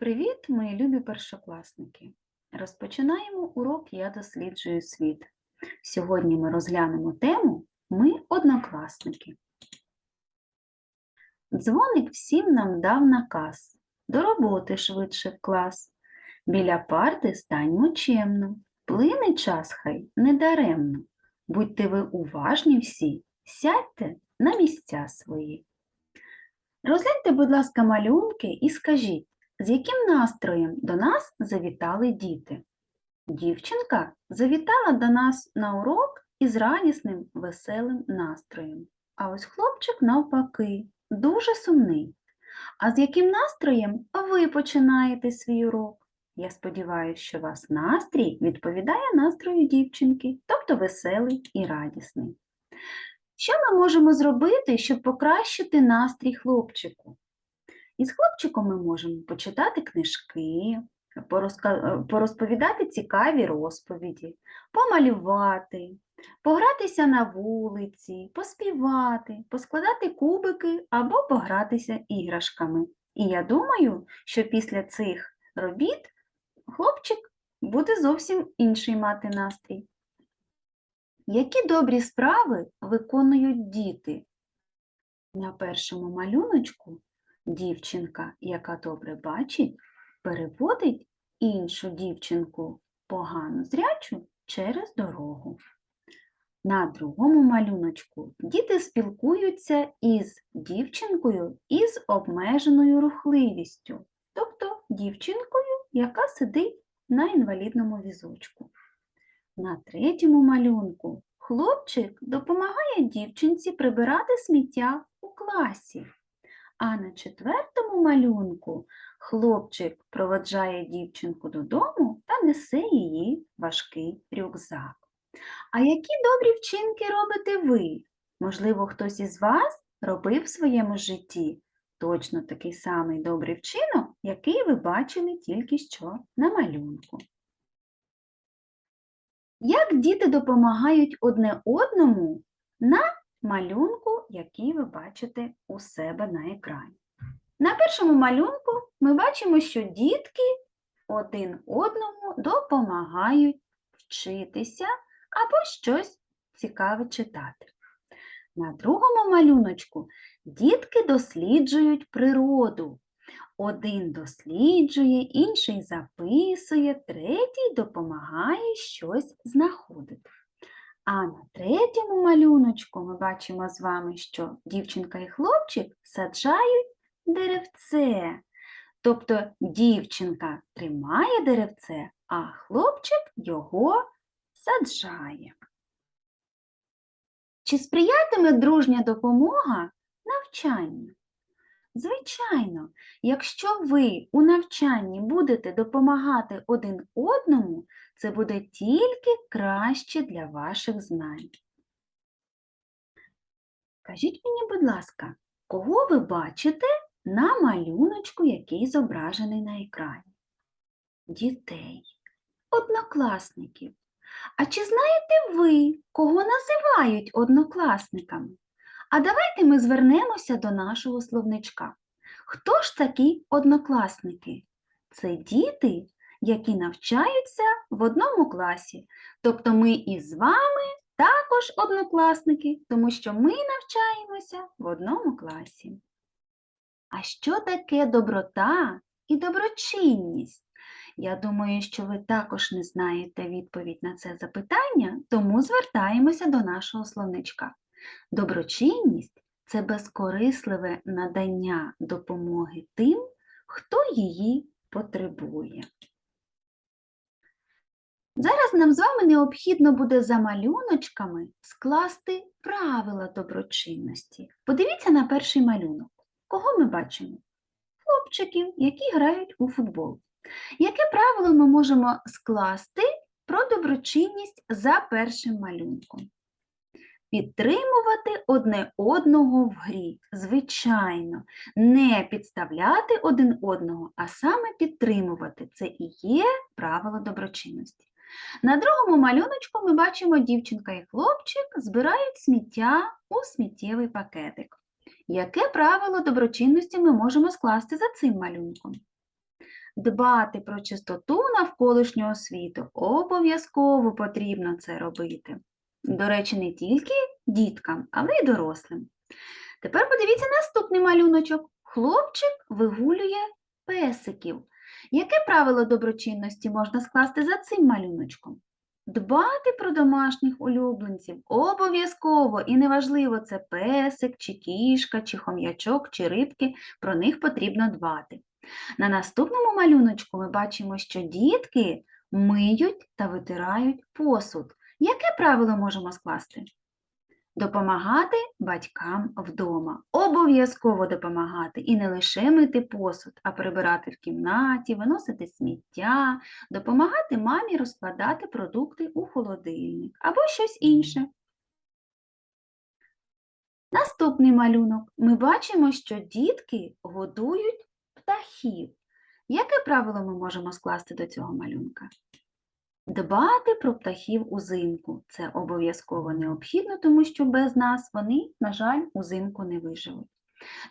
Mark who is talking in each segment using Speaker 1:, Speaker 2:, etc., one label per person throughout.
Speaker 1: Привіт, мої любі першокласники! Розпочинаємо урок Я досліджую світ. Сьогодні ми розглянемо тему Ми однокласники. Дзвоник всім нам дав наказ. До роботи швидше в клас. Біля парти станьмо чемно. Плине час хай недаремно. Будьте ви уважні всі, сядьте на місця свої. Розгляньте, будь ласка, малюнки і скажіть, з яким настроєм до нас завітали діти? Дівчинка завітала до нас на урок із радісним, веселим настроєм. А ось хлопчик навпаки, дуже сумний. А з яким настроєм ви починаєте свій урок? Я сподіваюся, що вас настрій відповідає настрою дівчинки, тобто веселий і радісний. Що ми можемо зробити, щоб покращити настрій хлопчику? Із хлопчиком ми можемо почитати книжки, порозповідати цікаві розповіді, помалювати, погратися на вулиці, поспівати, поскладати кубики або погратися іграшками. І я думаю, що після цих робіт хлопчик буде зовсім інший мати настрій. Які добрі справи виконують діти? На першому малюночку дівчинка, яка добре бачить, переводить іншу дівчинку погано зрячу через дорогу. На другому малюночку діти спілкуються із дівчинкою із обмеженою рухливістю, тобто дівчинкою, яка сидить на інвалідному візочку. На третьому малюнку хлопчик допомагає дівчинці прибирати сміття у класі. А на четвертому малюнку хлопчик проводжає дівчинку додому та несе її важкий рюкзак. А які добрі вчинки робите ви? Можливо, хтось із вас робив в своєму житті точно такий самий добрий вчинок, який ви бачили тільки що на малюнку. Як діти допомагають одне одному на малюнку, який ви бачите у себе на екрані. На першому малюнку ми бачимо, що дітки один одному допомагають вчитися або щось цікаве читати. На другому малюночку дітки досліджують природу. Один досліджує, інший записує, третій допомагає щось знаходити. А на третьому малюночку ми бачимо з вами, що дівчинка і хлопчик саджають деревце. Тобто дівчинка тримає деревце, а хлопчик його саджає. Чи сприятиме дружня допомога навчанню? Звичайно, якщо ви у навчанні будете допомагати один одному, це буде тільки краще для ваших знань. Кажіть мені, будь ласка, кого ви бачите на малюночку, який зображений на екрані? Дітей, однокласників. А чи знаєте ви, кого називають однокласниками? А давайте ми звернемося до нашого словничка. Хто ж такі однокласники? Це діти, які навчаються в одному класі. Тобто ми із вами також однокласники, тому що ми навчаємося в одному класі. А що таке доброта і доброчинність? Я думаю, що ви також не знаєте відповідь на це запитання, тому звертаємося до нашого словничка. Доброчинність це безкорисливе надання допомоги тим, хто її потребує. Зараз нам з вами необхідно буде за малюночками скласти правила доброчинності. Подивіться на перший малюнок. Кого ми бачимо? Хлопчиків, які грають у футбол. Яке правило ми можемо скласти про доброчинність за першим малюнком? Підтримувати одне одного в грі, звичайно, не підставляти один одного, а саме підтримувати. Це і є правило доброчинності. На другому малюночку ми бачимо дівчинка і хлопчик збирають сміття у сміттєвий пакетик. Яке правило доброчинності ми можемо скласти за цим малюнком? дбати про чистоту навколишнього світу. Обов'язково потрібно це робити. До речі, не тільки діткам, але й дорослим. Тепер подивіться наступний малюночок. Хлопчик вигулює песиків. Яке правило доброчинності можна скласти за цим малюночком? Дбати про домашніх улюбленців обов'язково і неважливо, це песик, чи кішка, чи хом'ячок, чи рибки, про них потрібно дбати. На наступному малюночку ми бачимо, що дітки миють та витирають посуд. Яке правило можемо скласти? Допомагати батькам вдома. Обов'язково допомагати і не лише мити посуд, а прибирати в кімнаті, виносити сміття, допомагати мамі розкладати продукти у холодильник або щось інше. Наступний малюнок. Ми бачимо, що дітки годують птахів. Яке правило ми можемо скласти до цього малюнка? Дбати про птахів узимку. Це обов'язково необхідно, тому що без нас вони, на жаль, узимку не виживуть.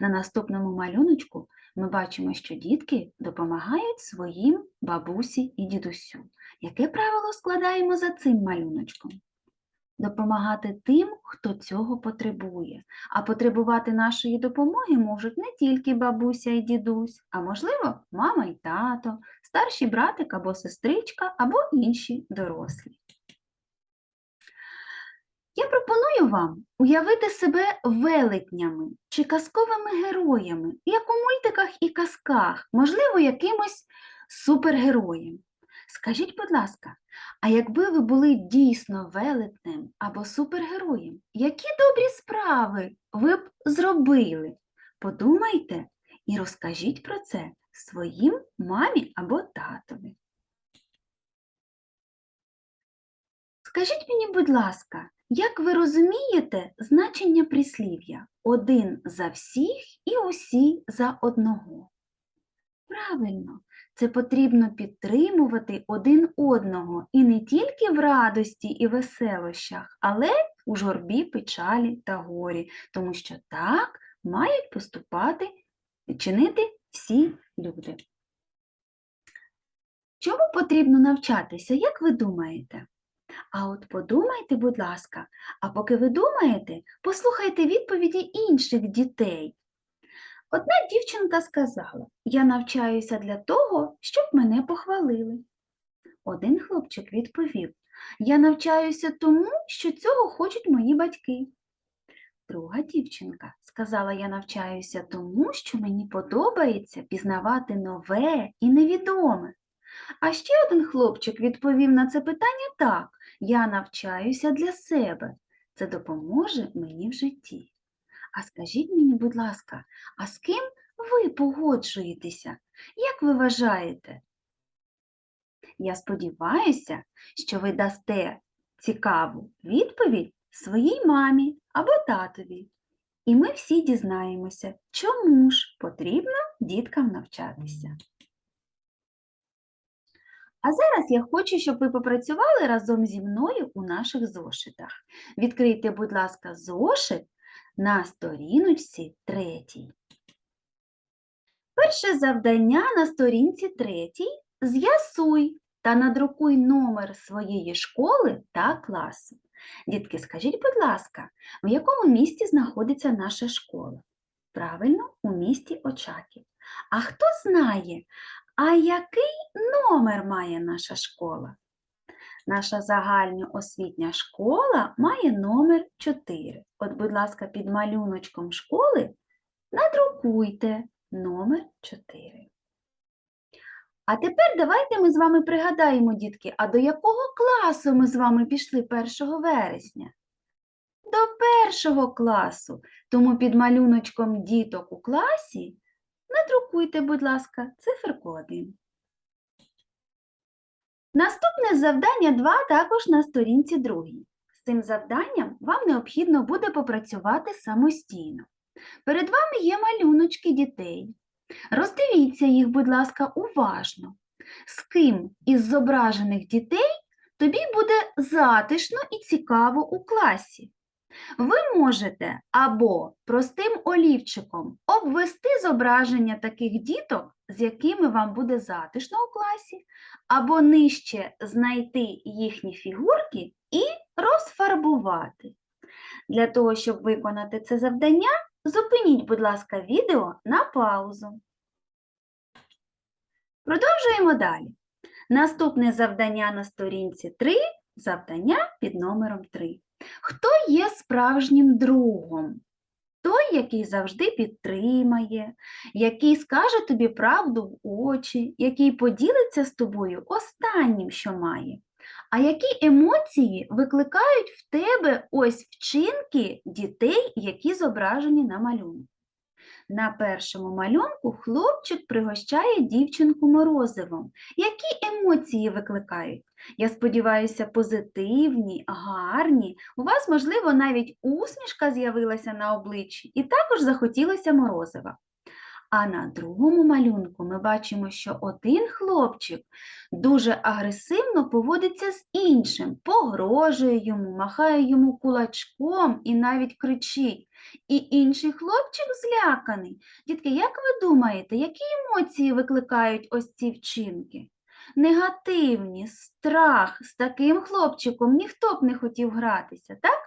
Speaker 1: На наступному малюночку ми бачимо, що дітки допомагають своїм бабусі і дідусю. Яке правило складаємо за цим малюночком? Допомагати тим, хто цього потребує. А потребувати нашої допомоги можуть не тільки бабуся і дідусь, а можливо, мама і тато, старший братик або сестричка, або інші дорослі. Я пропоную вам уявити себе велетнями чи казковими героями, як у мультиках і казках, можливо, якимось супергероєм. Скажіть, будь ласка, а якби ви були дійсно велетнем або супергероєм, які добрі справи ви б зробили? Подумайте і розкажіть про це своїм мамі або татові. Скажіть мені, будь ласка, як ви розумієте значення прислів'я один за всіх і усі за одного? Правильно, це потрібно підтримувати один одного і не тільки в радості і веселощах, але у журбі, печалі та горі, тому що так мають поступати, чинити всі люди. Чому потрібно навчатися, як ви думаєте? А от подумайте, будь ласка, а поки ви думаєте, послухайте відповіді інших дітей. Одна дівчинка сказала: Я навчаюся для того, щоб мене похвалили. Один хлопчик відповів: Я навчаюся тому, що цього хочуть мої батьки. Друга дівчинка сказала: Я навчаюся тому, що мені подобається пізнавати нове і невідоме. А ще один хлопчик відповів на це питання так: Я навчаюся для себе. Це допоможе мені в житті. А скажіть мені, будь ласка, а з ким ви погоджуєтеся? Як ви вважаєте? Я сподіваюся, що ви дасте цікаву відповідь своїй мамі або татові. І ми всі дізнаємося, чому ж потрібно діткам навчатися. А зараз я хочу, щоб ви попрацювали разом зі мною у наших зошитах. Відкрийте, будь ласка, зошит на сторіночці третій. Перше завдання на сторінці третій з'ясуй та надрукуй номер своєї школи та класу. Дітки, скажіть, будь ласка, в якому місті знаходиться наша школа? Правильно, у місті Очаків. А хто знає, а який номер має наша школа? Наша загальноосвітня школа має номер 4. От, будь ласка, під малюночком школи надрукуйте номер 4. А тепер давайте ми з вами пригадаємо, дітки, а до якого класу ми з вами пішли 1 вересня? До першого класу. Тому під малюночком діток у класі надрукуйте, будь ласка, циферку 1. Наступне завдання 2 також на сторінці 2. З цим завданням вам необхідно буде попрацювати самостійно. Перед вами є малюночки дітей. Роздивіться їх, будь ласка, уважно. З ким із зображених дітей тобі буде затишно і цікаво у класі. Ви можете або простим олівчиком обвести зображення таких діток, з якими вам буде затишно у класі, або нижче знайти їхні фігурки і розфарбувати. Для того, щоб виконати це завдання, зупиніть, будь ласка, відео на паузу. Продовжуємо далі. Наступне завдання на сторінці 3 завдання під номером 3. Хто є справжнім другом? Той, який завжди підтримає, який скаже тобі правду в очі, який поділиться з тобою останнім, що має. А які емоції викликають в тебе ось вчинки дітей, які зображені на малюнку? На першому малюнку хлопчик пригощає дівчинку морозивом. Які емоції викликають? Я сподіваюся, позитивні, гарні. У вас, можливо, навіть усмішка з'явилася на обличчі і також захотілося морозива. А на другому малюнку ми бачимо, що один хлопчик дуже агресивно поводиться з іншим, погрожує йому, махає йому кулачком і навіть кричить. І інший хлопчик зляканий. Дітки, як ви думаєте, які емоції викликають ось ці вчинки? Негативні, страх. З таким хлопчиком ніхто б не хотів гратися, так?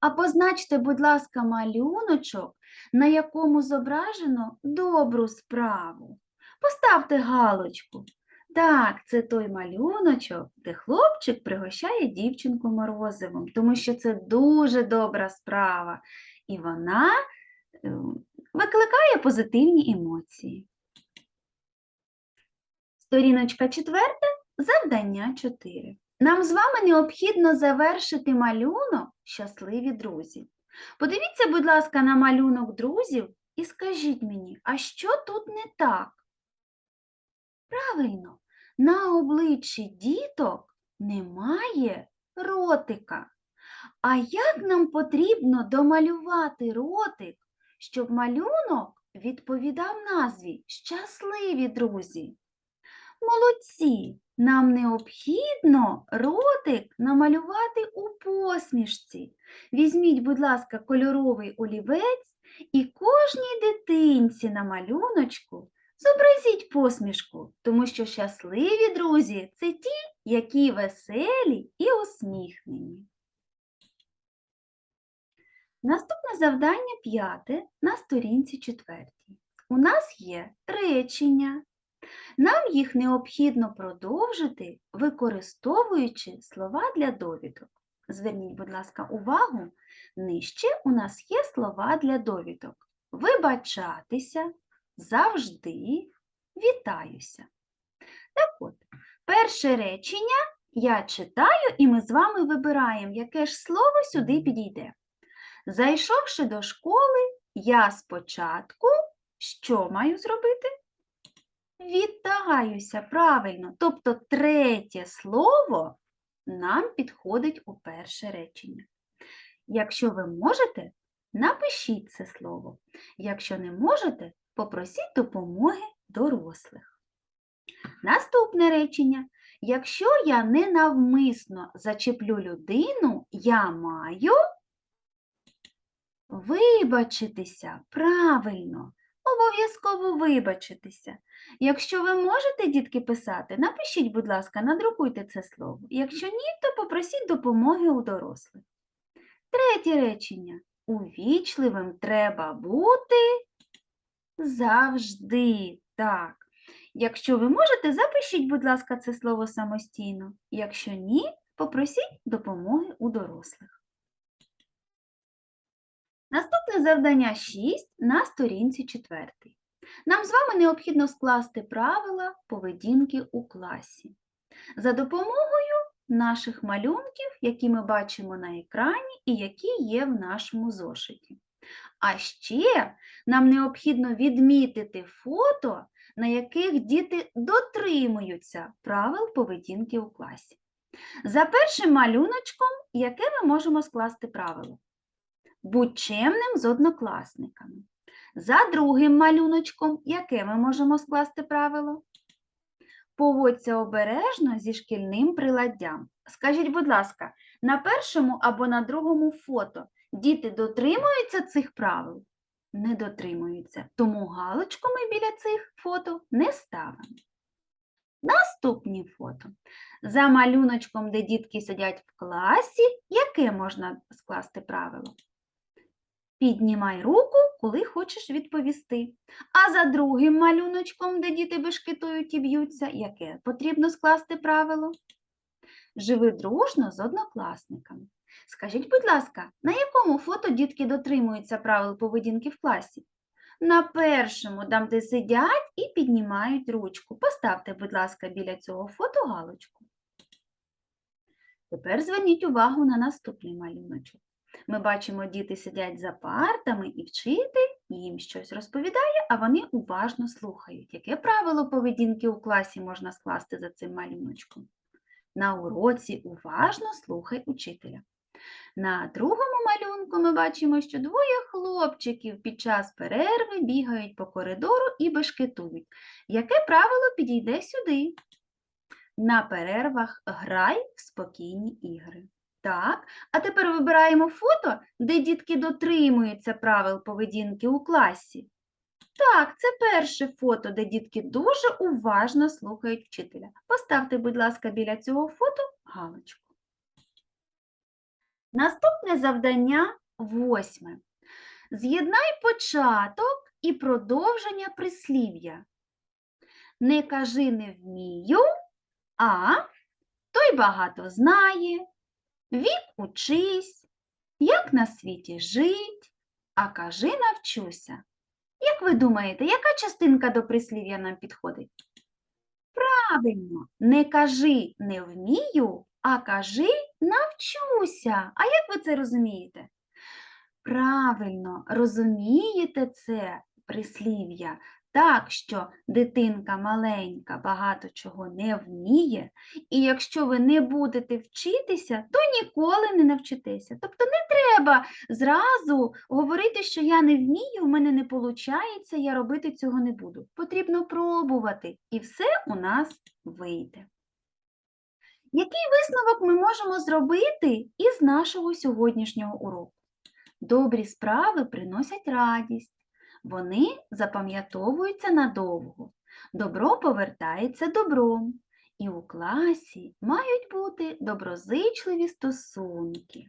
Speaker 1: А позначте, будь ласка, малюночок, на якому зображено добру справу. Поставте галочку. Так, це той малюночок, де хлопчик пригощає дівчинку морозивом, тому що це дуже добра справа, і вона е, викликає позитивні емоції. Сторіночка четверта, завдання 4. Нам з вами необхідно завершити малюнок щасливі друзі. Подивіться, будь ласка, на малюнок друзів і скажіть мені, а що тут не так? Правильно, на обличчі діток немає ротика. А як нам потрібно домалювати ротик, щоб малюнок відповідав назві Щасливі друзі? Молодці! Нам необхідно ротик намалювати у посмішці. Візьміть, будь ласка, кольоровий олівець і кожній дитинці на малюночку зобразіть посмішку, тому що щасливі друзі це ті, які веселі і усміхнені. Наступне завдання п'яте на сторінці четвертій. У нас є речення. Нам їх необхідно продовжити, використовуючи слова для довідок. Зверніть, будь ласка, увагу, нижче у нас є слова для довідок. Вибачатися, завжди, вітаюся. Так от, перше речення я читаю, і ми з вами вибираємо, яке ж слово сюди підійде. Зайшовши до школи, я спочатку що маю зробити? Вітаюся, правильно. Тобто третє слово нам підходить у перше речення. Якщо ви можете, напишіть це слово. Якщо не можете, попросіть допомоги дорослих. Наступне речення. Якщо я ненавмисно зачеплю людину, я маю вибачитися правильно обов'язково вибачитися. Якщо ви можете, дітки, писати, напишіть, будь ласка, надрукуйте це слово. Якщо ні, то попросіть допомоги у дорослих. Третє речення. Увічливим треба бути завжди. Так. Якщо ви можете, запишіть, будь ласка, це слово самостійно. Якщо ні, попросіть допомоги у дорослих. Наступне завдання 6 на сторінці 4. Нам з вами необхідно скласти правила поведінки у класі за допомогою наших малюнків, які ми бачимо на екрані і які є в нашому зошиті. А ще нам необхідно відмітити фото, на яких діти дотримуються правил поведінки у класі. За першим малюночком, яке ми можемо скласти правило? Будь чемним з однокласниками. За другим малюночком, яке ми можемо скласти правило? Поводься обережно зі шкільним приладдям. Скажіть, будь ласка, на першому або на другому фото Діти дотримуються цих правил? Не дотримуються, тому галочку ми біля цих фото не ставимо. Наступні фото. За малюночком, де дітки сидять в класі, яке можна скласти правило? Піднімай руку, коли хочеш відповісти. А за другим малюночком, де діти бешкетують і б'ються, яке потрібно скласти правило? Живи дружно з однокласниками. Скажіть, будь ласка, на якому фото дітки дотримуються правил поведінки в класі? На першому, там, де сидять і піднімають ручку. Поставте, будь ласка, біля цього фото галочку. Тепер зверніть увагу на наступний малюночок. Ми бачимо, діти сидять за партами, і вчитель їм щось розповідає, а вони уважно слухають. Яке правило поведінки у класі можна скласти за цим малюночком? На уроці уважно слухай учителя. На другому малюнку ми бачимо, що двоє хлопчиків під час перерви бігають по коридору і бешкетують. Яке правило підійде сюди? На перервах грай в спокійні ігри. Так, а тепер вибираємо фото, де дітки дотримуються правил поведінки у класі. Так, це перше фото, де дітки дуже уважно слухають вчителя. Поставте, будь ласка, біля цього фото галочку. Наступне завдання восьме. З'єднай початок і продовження прислів'я. Не кажи не вмію, а той багато знає, вік учись, як на світі жить, а кажи навчуся. Як ви думаєте, яка частинка до прислів'я нам підходить? Правильно, не кажи не вмію, а кажи навчуся. А як ви це розумієте? Правильно, розумієте це прислів'я так, що дитинка маленька багато чого не вміє, і якщо ви не будете вчитися, то ніколи не навчитеся. Тобто не треба зразу говорити, що я не вмію, в мене не виходить, я робити цього не буду. Потрібно пробувати, і все у нас вийде. Який висновок ми можемо зробити із нашого сьогоднішнього уроку? Добрі справи приносять радість, вони запам'ятовуються надовго. Добро повертається добром, і у класі мають бути доброзичливі стосунки.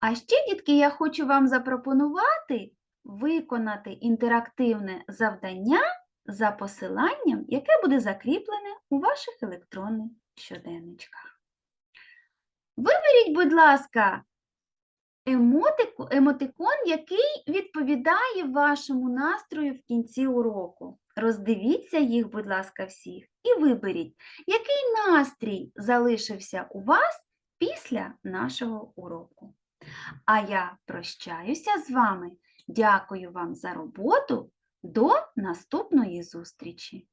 Speaker 1: А ще, дітки, я хочу вам запропонувати виконати інтерактивне завдання за посиланням, яке буде закріплене у ваших електронних щоденничках. Виберіть, будь ласка, емотику, емотикон, який відповідає вашому настрою в кінці уроку. Роздивіться їх, будь ласка, всіх, і виберіть, який настрій залишився у вас після нашого уроку. А я прощаюся з вами. Дякую вам за роботу. До наступної зустрічі!